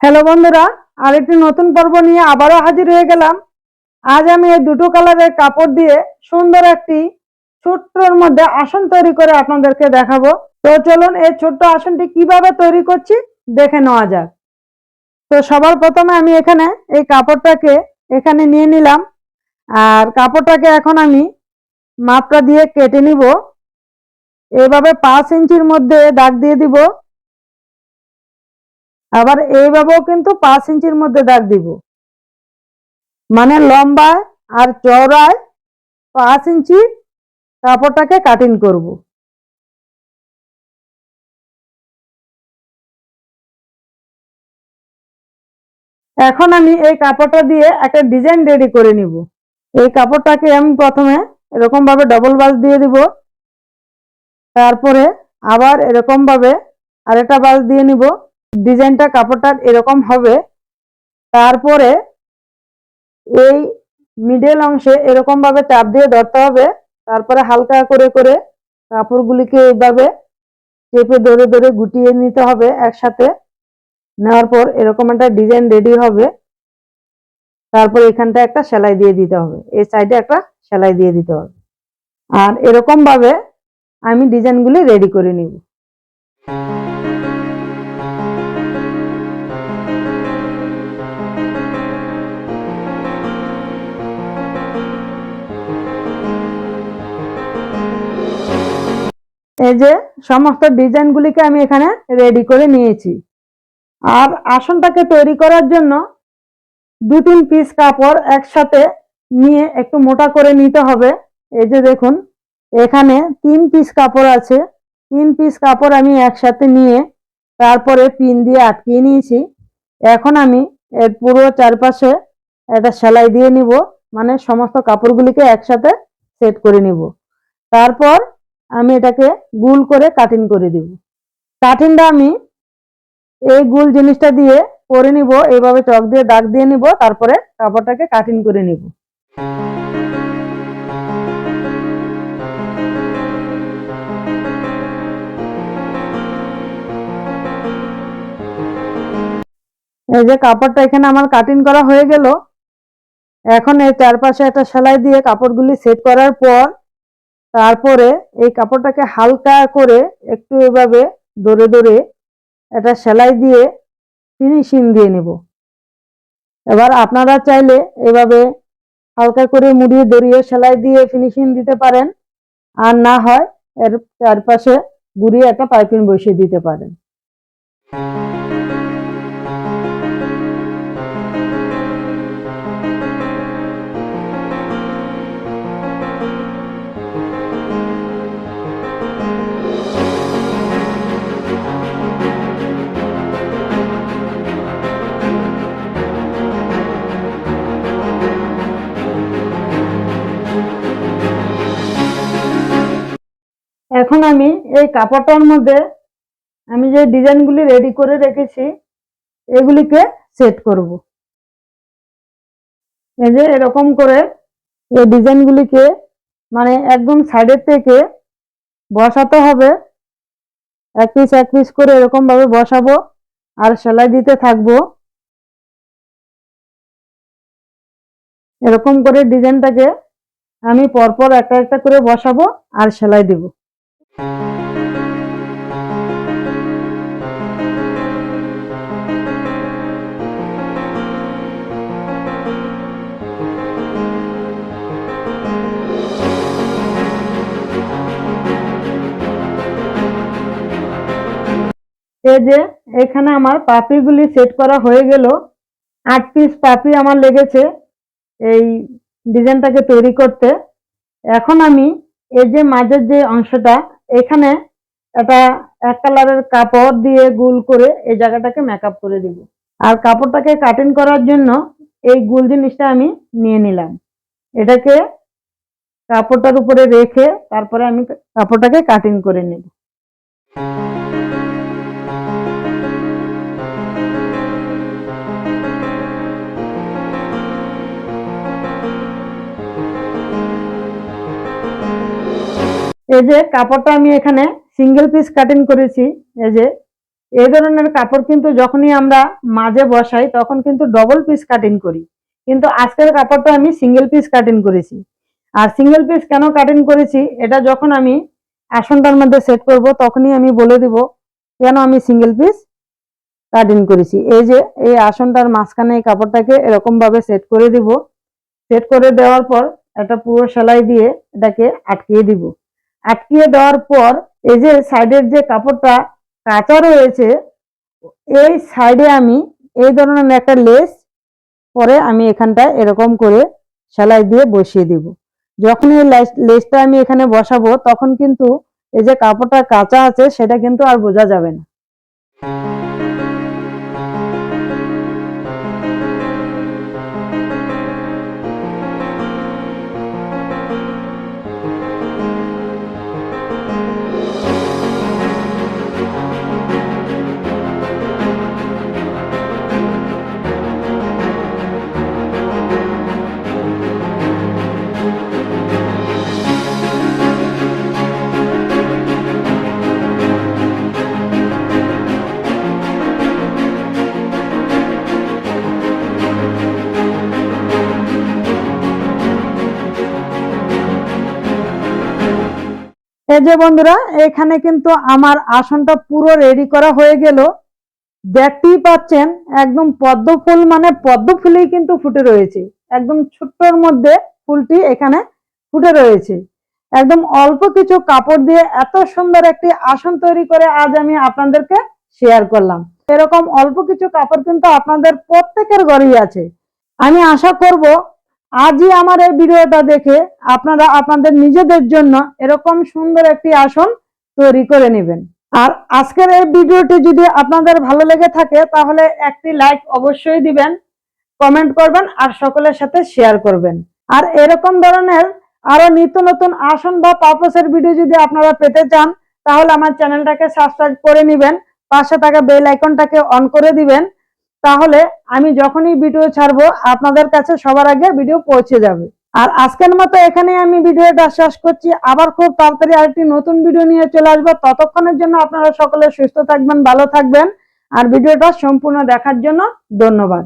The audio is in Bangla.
হ্যালো বন্ধুরা, আরেকটি নতুন পর্ব নিয়ে আবারও হাজির হয়ে গেলাম। আজ আমি এই দুটো কালারের কাপড় দিয়ে সুন্দর একটি ছোট্টর মধ্যে আসন তৈরি করে আপনাদেরকে দেখাবো। তো চলুন এই ছোট্ট আসনটি কীভাবে তৈরি করছি দেখে নেওয়া যাক। তো সবার প্রথমে আমি এখানে এই কাপড়টাকে এখানে নিয়ে নিলাম। আর কাপড়টাকে এখন আমি মাপটা দিয়ে কেটে নিব। এভাবে পাঁচ ইঞ্চির মধ্যে দাগ দিয়ে দিব। আবার এইভাবেও কিন্তু পাঁচ ইঞ্চির মধ্যে দাগ দিব। মানে লম্বায় আর চওড়ায় পাঁচ ইঞ্চি কাপড়টাকে কাটিং করব। এখন আমি এই কাপড়টা দিয়ে একটা ডিজাইন রেডি করে নিব। এই কাপড়টাকে আমি প্রথমে এরকম ভাবে ডবল বাস দিয়ে দিব। তারপরে আবার এরকম ভাবে আরেকটা বাস দিয়ে নিব। ডিজাইনটা কাপড়টার এরকম হবে। তারপরে এই মিডল অংশে এরকম ভাবে চাপ দিয়ে ধরতে হবে। তারপরে হালকা করে করে কাপড়গুলিকে এইভাবে চেপে ধরে ধরে গুটিয়ে নিতে হবে একসাথে। নেওয়ার পর এরকম একটা ডিজাইন রেডি হবে। তারপর এখানটা একটা সেলাই দিয়ে দিতে হবে। এই সাইডে একটা সেলাই দিয়ে দিতে হবে। আর এরকম ভাবে আমি ডিজাইনগুলি রেডি করে নিব। এই যে সমস্ত ডিজাইনগুলিকে আমি এখানে রেডি করে নিয়েছি। আর আসনটাকে তৈরি করার জন্য দু তিন পিস কাপড় একসাথে নিয়ে একটু মোটা করে নিতে হবে। এই যে দেখুন, এখানে তিন পিস কাপড় আছে। তিন পিস কাপড় আমি একসাথে নিয়ে তারপরে পিন দিয়ে আটকিয়ে নিয়েছি। এখন আমি এর পুরো চারপাশে একটা সেলাই দিয়ে নিব মানে সমস্ত কাপড়গুলিকে একসাথে সেট করে নিব। তারপর আমি এটাকে গুল করে কাটিং করে দিব। কাটিংটা আমি এই গুল জিনিসটা দিয়ে করে নিব, এইভাবে চক দিয়ে দাগ দিয়ে নিব, তারপরে কাপড়টাকে কাটিং করে নিব। এই যে কাপড়টা এখানে আমার কাটিং করা হয়ে গেল। এখন এই চারপাশে একটা সেলাই দিয়ে কাপড়গুলি সেট করার পর তারপরে এই কাপড়টাকে হালকা করে একটু এভাবে দরে দরে এটা সেলাই দিয়ে ফিনিশিং দিয়ে নেব। এবার আপনারা চাইলে এভাবে হালকা করে মুড়িয়ে দড়িয়ে সেলাই দিয়ে ফিনিশিং দিতে পারেন। আর না হয় এর চারপাশে ঘুরিয়ে একটা পাইপিং বসিয়ে দিতে পারেন। এখন আমি এই কাপড়টার মধ্যে আমি যে ডিজাইনগুলি রেডি করে রেখেছি, এগুলিকে সেট করব। এই যে এরকম করে এই ডিজাইনগুলিকে মানে একদম সাইডের থেকে বসাতে হবে। এক পিস এক পিস করে এরকম ভাবে বসাবো আর সেলাই দিতে থাকব। এরকম করে ডিজাইনটাকে আমি পরপর একটা একটা করে বসাবো আর সেলাই দেব। এই যে, এখানে আমার পাপড়িগুলি সেট করা হয়ে গেল। আট পিস পাপড়ি আমার লেগেছে এই ডিজাইনটাকে তৈরি করতে। এখন আমি এই যে মাঝের যে অংশটা এখানে এটা এক কালারের কাপড় দিয়ে গুল করে এই জায়গাটাকে মেকআপ করে দিব। আর কাপড়টাকে কাটিং করার জন্য এই গুল জিনিসটা আমি নিয়ে নিলাম। এটাকে কাপড়টার উপরে রেখে তারপরে আমি কাপড়টাকে কাটিং করে নেব। এই যে কাপড়টা আমি এখানে সিঙ্গেল পিস কাটিং করেছি, এই যে, এই ধরনের কাপড় কিন্তু যখনই আমরা মাঝে বসাই তখন কিন্তু ডবল পিস কাটিং করি। কিন্তু আজকের কাপড়টা আমি সিঙ্গেল পিস কাটিং করেছি। আর সিঙ্গেল পিস কেন কাটিং করেছি, এটা যখন আমি আসনটার মধ্যে সেট করব তখনই আমি বলে দিব কেন আমি সিঙ্গেল পিস কাটিং করেছি। এই যে, এই আসনটার মাঝখানে এই কাপড়টাকে এরকমভাবে সেট করে দিব। সেট করে দেওয়ার পর একটা পুরো সেলাই দিয়ে এটাকে আটকিয়ে দিব। আটকিয়ে দেওয়ার পর এই যে সাইডের যে কাপড়টা কাঁচা রয়েছে, এই সাইডে আমি এই ধরনের একটা লেস পরে আমি এখানটা এরকম করে সেলাই দিয়ে বসিয়ে দিব। যখন এই লেস- লেসটা আমি এখানে বসাবো, তখন কিন্তু এই যে কাপড়টা কাঁচা আছে, সেটা কিন্তু আর বোঝা যাবে না। এই যে বন্ধুরা, এখানে কিন্তু আমার আসনটা পুরো রেডি করা হয়ে গেল। দেখতেই পাচ্ছেন, একদম পদ্ম ফুল মানে পদ্ম ফুলেই কিন্তু ফুটে রয়েছে। একদম ছোট্টর মধ্যে ফুলটি এখানে ফুটে রয়েছে। একদম অল্প কিছু কাপড় দিয়ে এত সুন্দর একটি আসন তৈরি করে আজ আমি আপনাদেরকে শেয়ার করলাম। এরকম অল্প কিছু কাপড় কিন্তু আপনাদের প্রত্যেকের ঘরেই আছে। আমি আশা করব আজই আমার এই ভিডিওটা দেখে আপনারা আপনাদের নিজেদের জন্য এরকম সুন্দর একটি আসন তৈরি করে নেবেন। আর আজকের এই ভিডিওটি যদি আপনাদের ভালো লেগে থাকে, তাহলে একটি লাইক অবশ্যই দিবেন, কমেন্ট করবেন আর সকলের সাথে শেয়ার করবেন। আর এরকম ধরনের আরও নিত্য নতুন আসন বা পারপোসের ভিডিও যদি আপনারা পেতে চান, তাহলে আমার চ্যানেলটাকে সাবস্ক্রাইব করে নেবেন, পাশে থাকা বেল আইকনটাকে অন করে দিবেন তাহলে আমি যখনই ভিডিও ছাড়বো, আপনাদের কাছে সবার আগে ভিডিও পৌঁছে যাবে। আর আজকের মতো এখানে আমি ভিডিওটা শেষ করছি। আবার খুব তাড়াতাড়ি আরেকটি নতুন ভিডিও নিয়ে চলে আসব। ততক্ষণের জন্য আপনারা সকলে সুস্থ থাকবেন, ভালো থাকবেন। আর ভিডিওটা সম্পূর্ণ দেখার জন্য ধন্যবাদ।